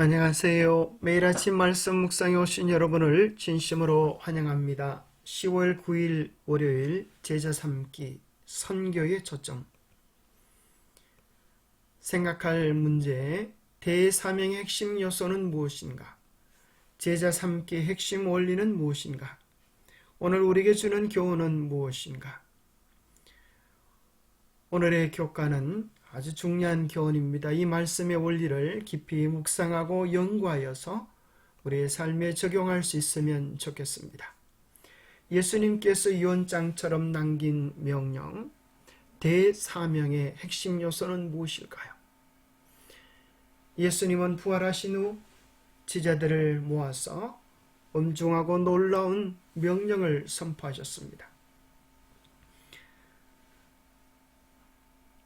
안녕하세요. 매일 아침 말씀 묵상에 오신 여러분을 진심으로 환영합니다. 10월 9일 월요일 제자 삼기 선교의 초점 생각할 문제 대사명의 핵심 요소는 무엇인가? 제자 삼기의 핵심 원리는 무엇인가? 오늘 우리에게 주는 교훈은 무엇인가? 오늘의 교과는 아주 중요한 교훈입니다. 이 말씀의 원리를 깊이 묵상하고 연구하여서 우리의 삶에 적용할 수 있으면 좋겠습니다. 예수님께서 유언장처럼 남긴 명령, 대사명의 핵심 요소는 무엇일까요? 예수님은 부활하신 후 지자들을 모아서 엄중하고 놀라운 명령을 선포하셨습니다.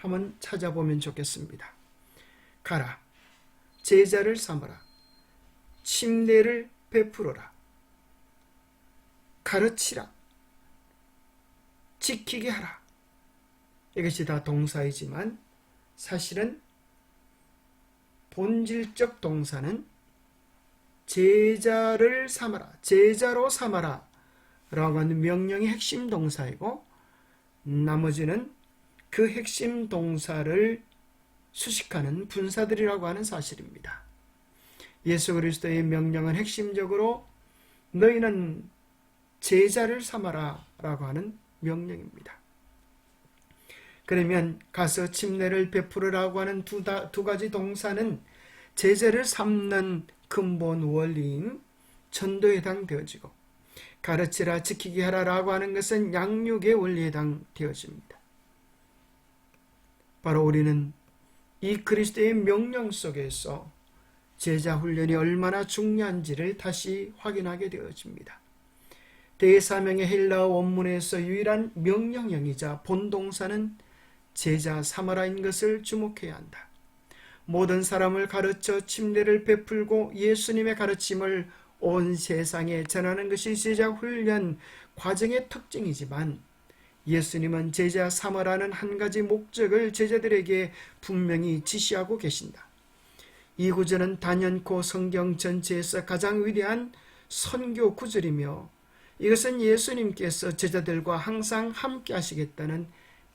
한번 찾아보면 좋겠습니다. 가라. 제자를 삼아라. 침례를 베풀어라. 가르치라. 지키게 하라. 이것이 다 동사이지만 사실은 본질적 동사는 제자를 삼아라. 제자로 삼아라. 라고 하는 명령의 핵심 동사이고 나머지는 그 핵심 동사를 수식하는 분사들이라고 하는 사실입니다. 예수 그리스도의 명령은 핵심적으로 너희는 제자를 삼아라 라고 하는 명령입니다. 그러면 가서 침례를 베풀으라고 하는 두, 다, 두 가지 동사는 제자를 삼는 근본 원리인 전도에 해당되어지고 가르치라 지키게 하라라고 하는 것은 양육의 원리에 해당되어집니다. 바로 우리는 이 그리스도의 명령 속에서 제자 훈련이 얼마나 중요한지를 다시 확인하게 되어집니다. 대사명의 헬라어 원문에서 유일한 명령형이자 본동사는 제자 사마라인 것을 주목해야 한다. 모든 사람을 가르쳐 침례를 베풀고 예수님의 가르침을 온 세상에 전하는 것이 제자 훈련 과정의 특징이지만 예수님은 제자 삼아라는 한 가지 목적을 제자들에게 분명히 지시하고 계신다. 이 구절은 단연코 성경 전체에서 가장 위대한 선교 구절이며 이것은 예수님께서 제자들과 항상 함께 하시겠다는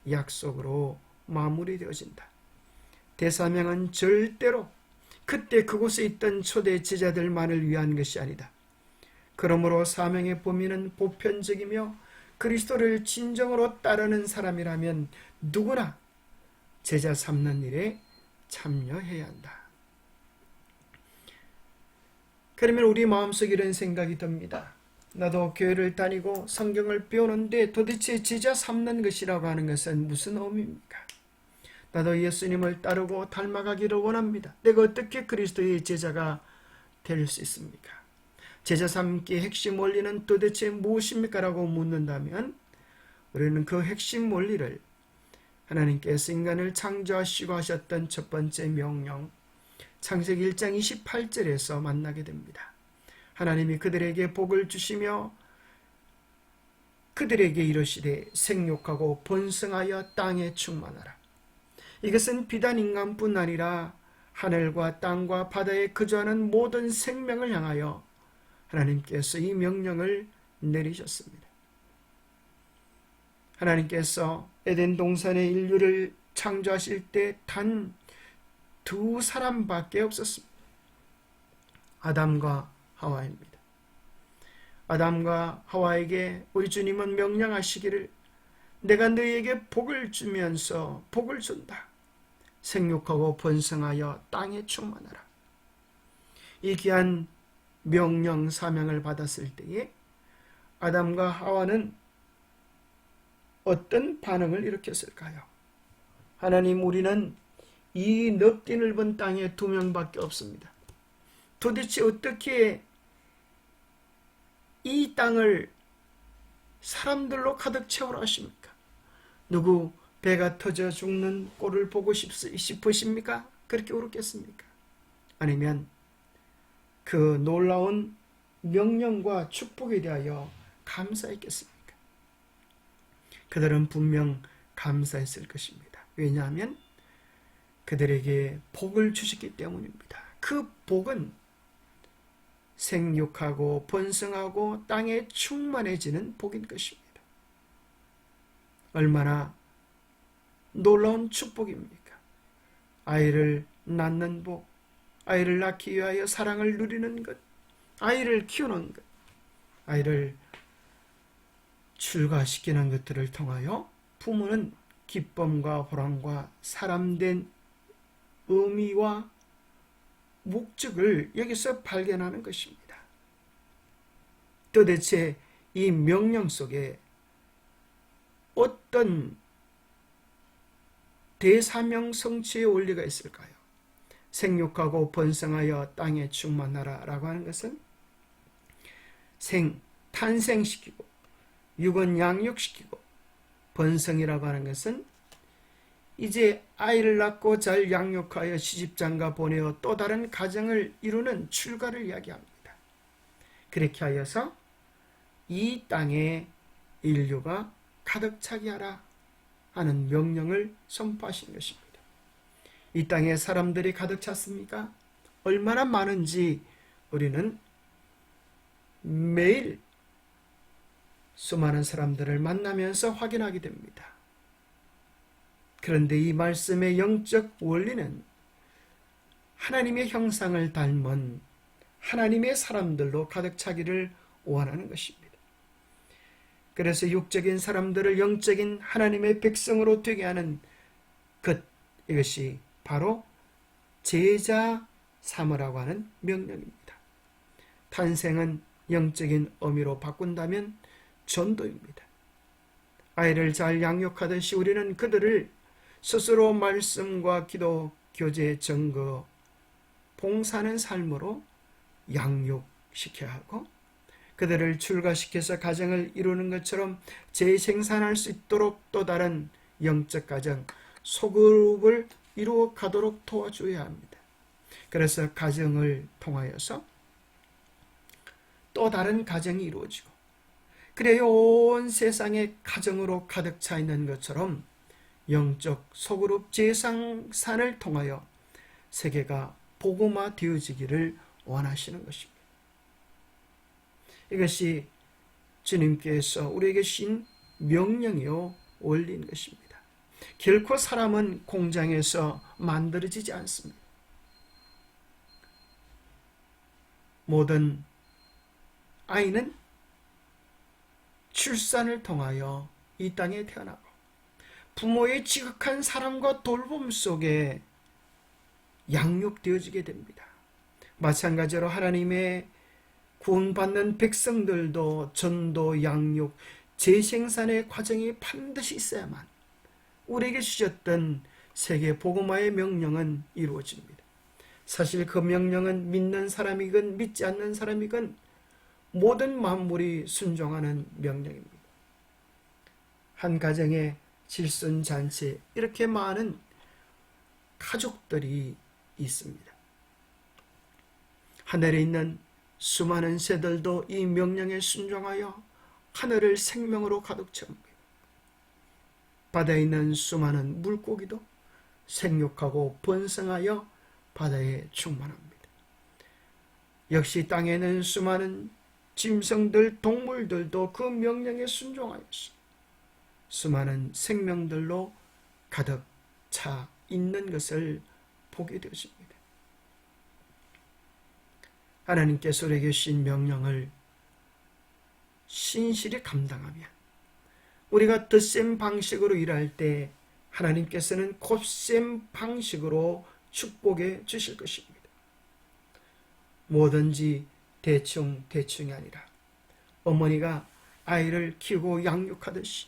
약속으로 마무리되어진다. 대사명은 절대로 그때 그곳에 있던 초대 제자들만을 위한 것이 아니다. 그러므로 사명의 범위는 보편적이며 그리스도를 진정으로 따르는 사람이라면 누구나 제자 삼는 일에 참여해야 한다. 그러면 우리 마음속에 이런 생각이 듭니다. 나도 교회를 다니고 성경을 배우는데 도대체 제자 삼는 것이라고 하는 것은 무슨 의미입니까? 나도 예수님을 따르고 닮아가기를 원합니다. 내가 어떻게 그리스도의 제자가 될 수 있습니까? 제자 삼기의 핵심 원리는 도대체 무엇입니까? 라고 묻는다면 우리는 그 핵심 원리를 하나님께서 인간을 창조하시고 하셨던 첫 번째 명령 창세기 1장 28절에서 만나게 됩니다. 하나님이 그들에게 복을 주시며 그들에게 이르시되 생육하고 번성하여 땅에 충만하라. 이것은 비단 인간뿐 아니라 하늘과 땅과 바다에 거주하는 모든 생명을 향하여 하나님께서 이 명령을 내리셨습니다. 하나님께서 에덴 동산의 인류를 창조하실 때 단 두 사람밖에 없었습니다. 아담과 하와입니다. 아담과 하와에게 우리 주님은 명령하시기를 내가 너희에게 복을 주면서 복을 준다. 생육하고 번성하여 땅에 충만하라. 이 귀한 명령 사명을 받았을 때에 아담과 하와는 어떤 반응을 일으켰을까요? 하나님 우리는 이 넓디 넓은 땅에 두 명밖에 없습니다. 도대체 어떻게 이 땅을 사람들로 가득 채우라 하십니까? 누구 배가 터져 죽는 꼴을 보고 싶, 싶으십니까? 그렇게 울었겠습니까? 아니면 그 놀라운 명령과 축복에 대하여 감사했겠습니까? 그들은 분명 감사했을 것입니다. 왜냐하면 그들에게 복을 주셨기 때문입니다. 그 복은 생육하고 번성하고 땅에 충만해지는 복인 것입니다. 얼마나 놀라운 축복입니까? 아이를 낳는 복, 아이를 낳기 위하여 사랑을 누리는 것, 아이를 키우는 것, 아이를 출가시키는 것들을 통하여 부모는 기쁨과 보람과 사람된 의미와 목적을 여기서 발견하는 것입니다. 도대체 이 명령 속에 어떤 대사명 성취의 원리가 있을까요? 생육하고 번성하여 땅에 충만하라 라고 하는 것은 생, 탄생시키고 육은 양육시키고 번성이라고 하는 것은 이제 아이를 낳고 잘 양육하여 시집장가 보내어 또 다른 가정을 이루는 출가를 이야기합니다. 그렇게 하여서 이 땅에 인류가 가득 차게 하라 하는 명령을 선포하신 것입니다. 이 땅에 사람들이 가득 찼습니까? 얼마나 많은지 우리는 매일 수많은 사람들을 만나면서 확인하게 됩니다. 그런데 이 말씀의 영적 원리는 하나님의 형상을 닮은 하나님의 사람들로 가득 차기를 원하는 것입니다. 그래서 육적인 사람들을 영적인 하나님의 백성으로 되게 하는 것, 이것이 바로 제자 삼으라고 하는 명령입니다. 탄생은 영적인 의미로 바꾼다면 전도입니다. 아이를 잘 양육하듯이 우리는 그들을 스스로 말씀과 기도, 교제, 증거, 봉사하는 삶으로 양육시켜야 하고 그들을 출가시켜서 가정을 이루는 것처럼 재생산할 수 있도록 또 다른 영적 가정, 소그룹을 이루어 가도록 도와줘야 합니다. 그래서 가정을 통하여서 또 다른 가정이 이루어지고 그래야 온 세상에 가정으로 가득 차 있는 것처럼 영적 소그룹 재상산을 통하여 세계가 복음화 되어지기를 원하시는 것입니다. 이것이 주님께서 우리에게 신 명령이요 원리인 것입니다. 결코 사람은 공장에서 만들어지지 않습니다. 모든 아이는 출산을 통하여 이 땅에 태어나고 부모의 지극한 사랑과 돌봄 속에 양육되어지게 됩니다. 마찬가지로 하나님의 구원받는 백성들도 전도, 양육, 재생산의 과정이 반드시 있어야만 우리에게 주셨던 세계 복음화의 명령은 이루어집니다. 사실 그 명령은 믿는 사람이건 믿지 않는 사람이건 모든 만물이 순종하는 명령입니다. 한 가정에 질순 잔치 이렇게 많은 가족들이 있습니다. 하늘에 있는 수많은 새들도 이 명령에 순종하여 하늘을 생명으로 가득 채웁니다. 바다에 있는 수많은 물고기도 생육하고 번성하여 바다에 충만합니다. 역시 땅에는 수많은 짐승들, 동물들도 그 명령에 순종하였어. 수많은 생명들로 가득 차 있는 것을 보게 되었습니다. 하나님께서 우리에게 주신 명령을 신실히 감당하면 우리가 덧셈 방식으로 일할 때 하나님께서는 곱셈 방식으로 축복해 주실 것입니다. 뭐든지 대충 대충이 아니라 어머니가 아이를 키우고 양육하듯이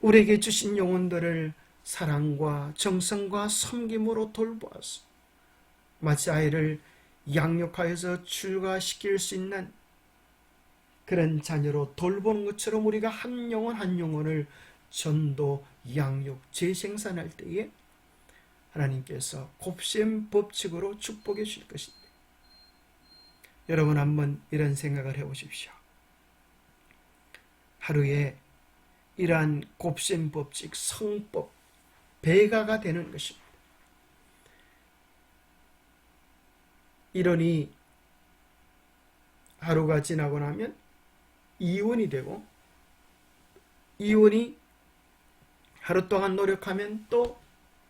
우리에게 주신 영혼들을 사랑과 정성과 섬김으로 돌보아서 마치 아이를 양육하여서 출가시킬 수 있는 그런 자녀로 돌보는 것처럼 우리가 한 영혼 한 영혼을 전도, 양육, 재생산할 때에 하나님께서 곱셈 법칙으로 축복해 주실 것입니다. 여러분 한번 이런 생각을 해 보십시오. 하루에 이러한 곱셈 법칙, 성법, 배가가 되는 것입니다. 이러니 하루가 지나고 나면 이혼이 되고 이혼이 하루 동안 노력하면 또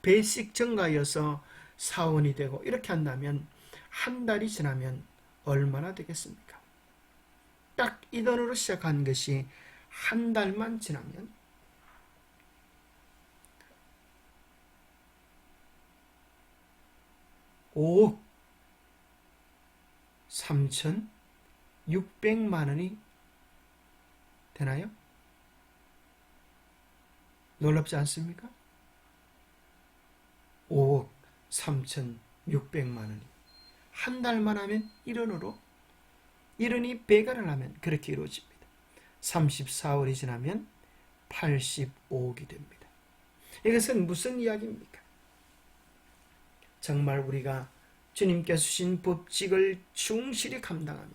배식 증가여서 사원이 되고 이렇게 한다면 한 달이 지나면 얼마나 되겠습니까? 딱 이 돈으로 시작한 것이 한 달만 지나면 오 3,600만 원이 되나요? 놀랍지 않습니까? 5억 3,600만 원이 한 달만 하면 1원으로 1원이 배가를 하면 그렇게 이루어집니다. 34월이 지나면 85억이 됩니다. 이것은 무슨 이야기입니까? 정말 우리가 주님께서 주신 법칙을 충실히 감당하면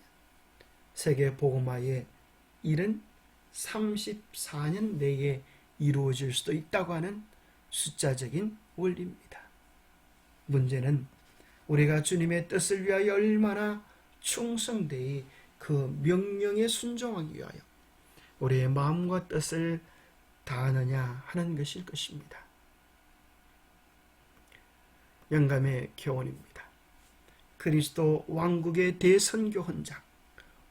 세계 복음화의 일은 34년 내에 이루어질 수도 있다고 하는 숫자적인 원리입니다. 문제는 우리가 주님의 뜻을 위하여 얼마나 충성되이 그 명령에 순종하기 위하여 우리의 마음과 뜻을 다하느냐 하는 것일 것입니다. 영감의 교훈입니다. 그리스도 왕국의 대선교 헌장.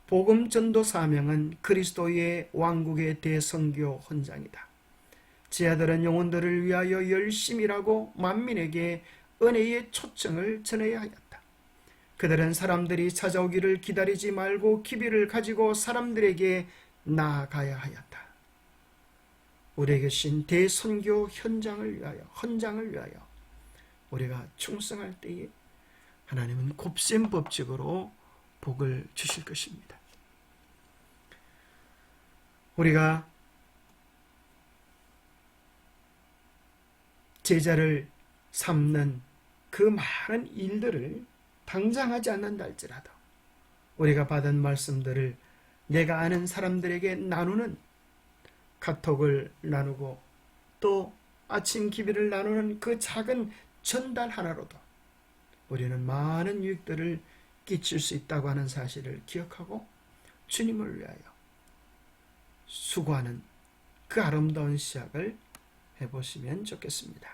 복음 전도 사명은 그리스도의 왕국의 대선교 헌장이다. 제 아들은 영혼들을 위하여 열심히 일하고 만민에게 은혜의 초청을 전해야 하였다. 그들은 사람들이 찾아오기를 기다리지 말고 기비를 가지고 사람들에게 나아가야 하였다. 우리에게 신 대선교 현장을 위하여 헌장을 위하여 우리가 충성할 때에 하나님은 곱셈 법칙으로 복을 주실 것입니다. 우리가 제자를 삼는 그 많은 일들을 당장 하지 않는다 할지라도 우리가 받은 말씀들을 내가 아는 사람들에게 나누는 카톡을 나누고 또 아침 기비를 나누는 그 작은 전달 하나로도 우리는 많은 유익들을 끼칠 수 있다고 하는 사실을 기억하고 주님을 위하여 수고하는 그 아름다운 시작을 해보시면 좋겠습니다.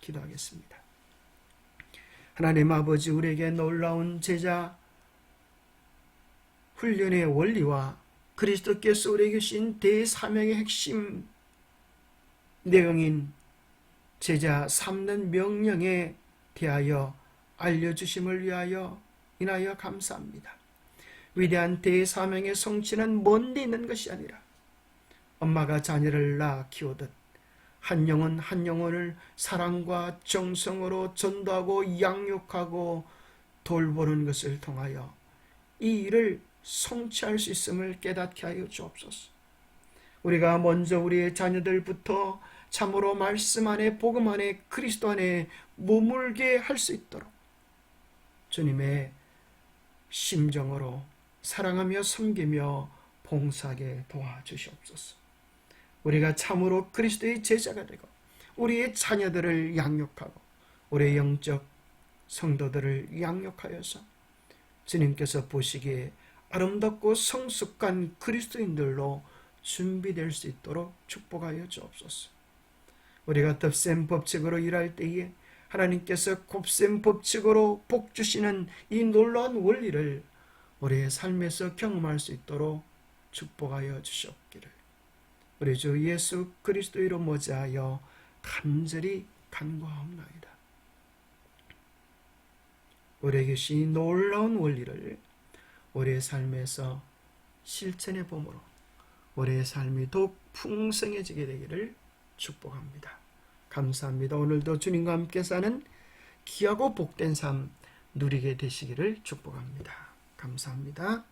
기도하겠습니다. 하나님 아버지 우리에게 놀라운 제자 훈련의 원리와 그리스도께서 우리에게 주신 대사명의 핵심 내용인 제자 삼는 명령에 대하여 알려주심을 위하여 인하여 감사합니다. 위대한 대사명의 성취는 먼데 있는 것이 아니라 엄마가 자녀를 낳아 키우듯 한 영혼 한 영혼을 사랑과 정성으로 전도하고 양육하고 돌보는 것을 통하여 이 일을 성취할 수 있음을 깨닫게 하여 주옵소서. 우리가 먼저 우리의 자녀들부터 참으로 말씀 안에 복음 안에 그리스도 안에 머물게 할 수 있도록 주님의 심정으로 사랑하며 섬기며 봉사하게 도와주시옵소서. 우리가 참으로 그리스도의 제자가 되고 우리의 자녀들을 양육하고 우리의 영적 성도들을 양육하여서 주님께서 보시기에 아름답고 성숙한 그리스도인들로 준비될 수 있도록 축복하여 주옵소서. 우리가 덥센 법칙으로 일할 때에 하나님께서 곱셈 법칙으로 복 주시는 이 놀라운 원리를 우리의 삶에서 경험할 수 있도록 축복하여 주시옵기를 우리 주 예수 그리스도로 모자하여 간절히 간구하옵나이다. 우리에게 시 놀라운 원리를 우리의 삶에서 실천해 봄으로 우리의 삶이 더욱 풍성해지게 되기를 축복합니다. 감사합니다. 오늘도 주님과 함께 사는 귀하고 복된 삶 누리게 되시기를 축복합니다. 감사합니다.